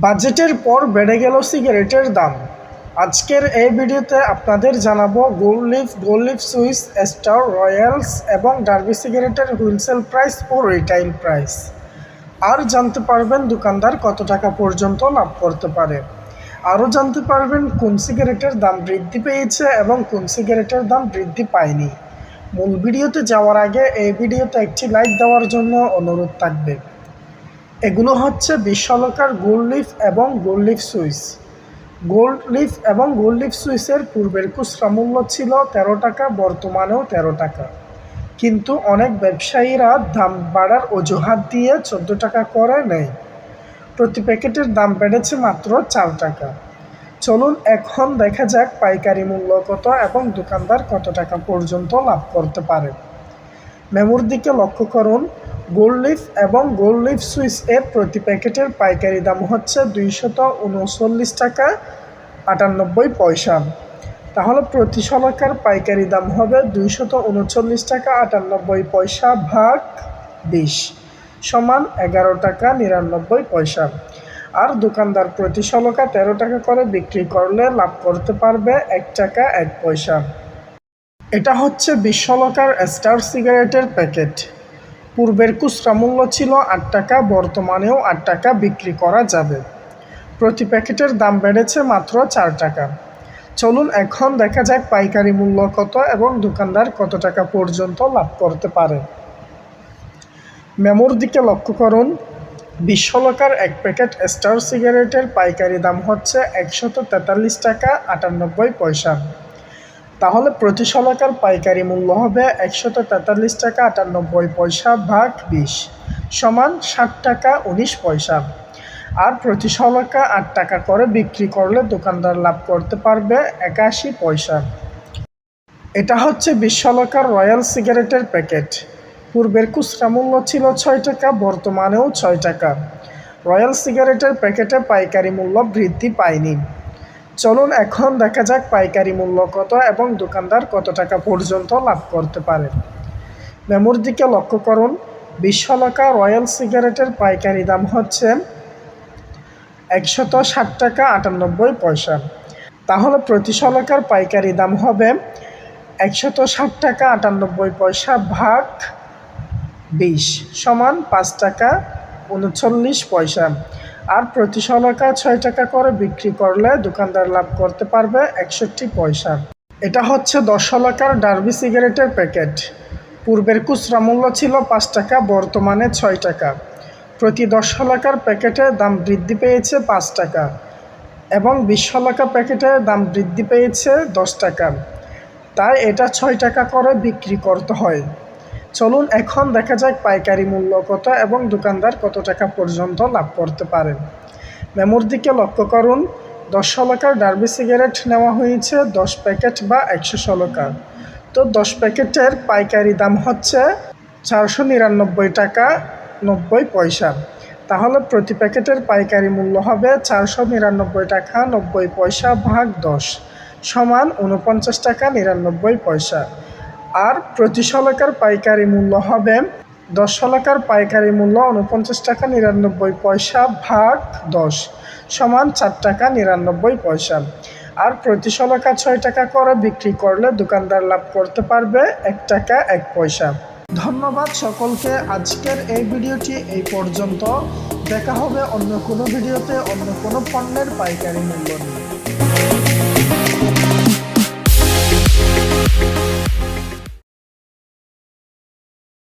বাজেটের পর বেড়ে গেল সিগারেটের দাম। আজকের এই ভিডিওতে আপনাদের জানাব Gold Leaf Gold Leaf Swiss, Star Royals এবং ডার্বি সিগারেটের হুইলসেল প্রাইস ও রিটাইল প্রাইস। আর জানতে পারবেন দোকানদার কত টাকা পর্যন্ত লাভ করতে পারে। আরও জানতে পারবেন কোন সিগারেটের দাম বৃদ্ধি পেয়েছে এবং কোন সিগারেটের দাম বৃদ্ধি পায়নি। মূল ভিডিওতে যাওয়ার আগে এই ভিডিওতে একটি লাইক দেওয়ার জন্য অনুরোধ থাকবে। এগুলো হচ্ছে বিশ্বলকার গোল্ড লিফ এবং Gold Leaf Swiss. Gold Leaf এবং গোল্ড লিফ সুইসের পূর্বের খুচরা মূল্য ছিল তেরো টাকা, বর্তমানেও তেরো টাকা। কিন্তু অনেক ব্যবসায়ীরা দাম বাড়ার অজুহাত দিয়ে চোদ্দ টাকা করে নেয়। প্রতি প্যাকেটের দাম বেড়েছে মাত্র চার টাকা। চলুন এখন দেখা যাক পাইকারি মূল্য কত এবং দোকানদার কত টাকা পর্যন্ত লাভ করতে পারে। মেমোর দিকে লক্ষ্য করুন। গোল্ড লিফ এবং গোল্ড লিফ সুইচ এর প্রতি প্যাকেটের পাইকারি দাম হচ্ছে দুইশত উনচল্লিশ টাকা আটানব্বই পয়সা। তাহলে প্রতি শলাকার পাইকারি দাম হবে দুইশত উনচল্লিশ টাকা আটানব্বই পয়সা ভাগ বিশ সমান এগারো টাকা নিরানব্বই পয়সা। আর দোকানদার প্রতি শলকা তেরো টাকা করে বিক্রি করলে লাভ করতে পারবে এক টাকা এক পয়সা। এটা হচ্ছে বিশ্বলকার স্টার সিগারেটের প্যাকেট। পূর্বের খুচরা মূল্য ছিল আট টাকা, বর্তমানেও আট টাকা বিক্রি করা যাবে। প্রতি প্যাকেটের দাম বেড়েছে মাত্র চার টাকা। চলুন এখন দেখা যাক পাইকারি মূল্য কত এবং দোকানদার কত টাকা পর্যন্ত লাভ করতে পারে। মেমোর দিকে লক্ষ্য করুন। বিশ্বলকার এক প্যাকেট স্টার সিগারেটের পাইকারি দাম হচ্ছে একশত তেতাল্লিশ টাকা আটানব্বই পয়সা। তাহলে প্রতি শলাকার পাইকারি মূল্য হবে একশত তেতাল্লিশ টাকা আটানব্বই পয়সা ভাগ বিশ সমান ষাট টাকা উনিশ পয়সা। আর প্রতি শলাকা আট টাকা করে বিক্রি করলে দোকানদার লাভ করতে পারবে একাশি পয়সা। এটা হচ্ছে বিশ বিশ্বলকার রয়্যাল সিগারেটের প্যাকেট। পূর্বের খুচরা মূল্য ছিল ছয় টাকা, বর্তমানেও ছয় টাকা। রয়্যাল সিগারেটের প্যাকেটে পাইকারি মূল্য বৃদ্ধি পায়নি। চলুন এখন দেখা যাক পাইকারি মূল্য কত এবং দোকানদার কত টাকা পর্যন্ত লাভ করতে পারে। মেমোর দিকে লক্ষ্য করুন বিশ্বলকা রয়্যাল সিগারেটের পাইকারি দাম হচ্ছে একশত ষাট টাকা আটানব্বই পয়সা। তাহলে প্রতি শলাকার পাইকারি দাম হবে একশত ষাট টাকা আটানব্বই পয়সা ভাগ বিশ সমান পাঁচ টাকা উনচল্লিশ পয়সা। আর প্রতি শলাকা ছয় টাকা করে বিক্রি করলে দোকানদার লাভ করতে পারবে একষট্টি পয়সা। এটা হচ্ছে দশ শলাকার ডার্বি সিগারেটের প্যাকেট। পূর্বের খুচরা মূল্য ছিল পাঁচ টাকা, বর্তমানে ছয় টাকা। প্রতি দশ শলাকার প্যাকেটের দাম বৃদ্ধি পেয়েছে পাঁচ টাকা এবং বিশ শলাকা প্যাকেটের দাম বৃদ্ধি পেয়েছে দশ টাকা। তাই এটা ছয় টাকা করে বিক্রি করতে হয়। চলুন এখন দেখা যাক পাইকারি মূল্য কত এবং দোকানদার কত টাকা পর্যন্ত লাভ করতে পারেন। মেমোর দিকে লক্ষ্য করুন, দশ শলকার ডার্বি সিগারেট নেওয়া হয়েছে, দশ প্যাকেট বা একশো শলকার তো দশ প্যাকেটের পাইকারি দাম হচ্ছে চারশো নিরানব্বই টাকা নব্বই পয়সা। তাহলে প্রতি প্যাকেটের পাইকারি মূল্য হবে চারশো নিরানব্বই টাকা নব্বই পয়সা ভাগ দশ সমান উনপঞ্চাশ টাকা নিরানব্বই পয়সা। আর প্রতি শলাকার পাইকারি মূল্য হবে দশ শলাকার পাইকারি মূল্য উনপঞ্চাশ টাকা নিরানব্বই পয়সা ভাগ দশ সমান চার টাকা নিরানব্বই পয়সা। আর প্রতি শলাকা ছয় টাকা করে বিক্রি করলে দোকানদার লাভ করতে পারবে এক টাকা এক পয়সা। ধন্যবাদ সকলকে, আজকের এই ভিডিওটি এই পর্যন্ত। দেখা হবে অন্য কোনো ভিডিওতে অন্য কোনো পণ্যের পাইকারি মূল্য নিয়ে।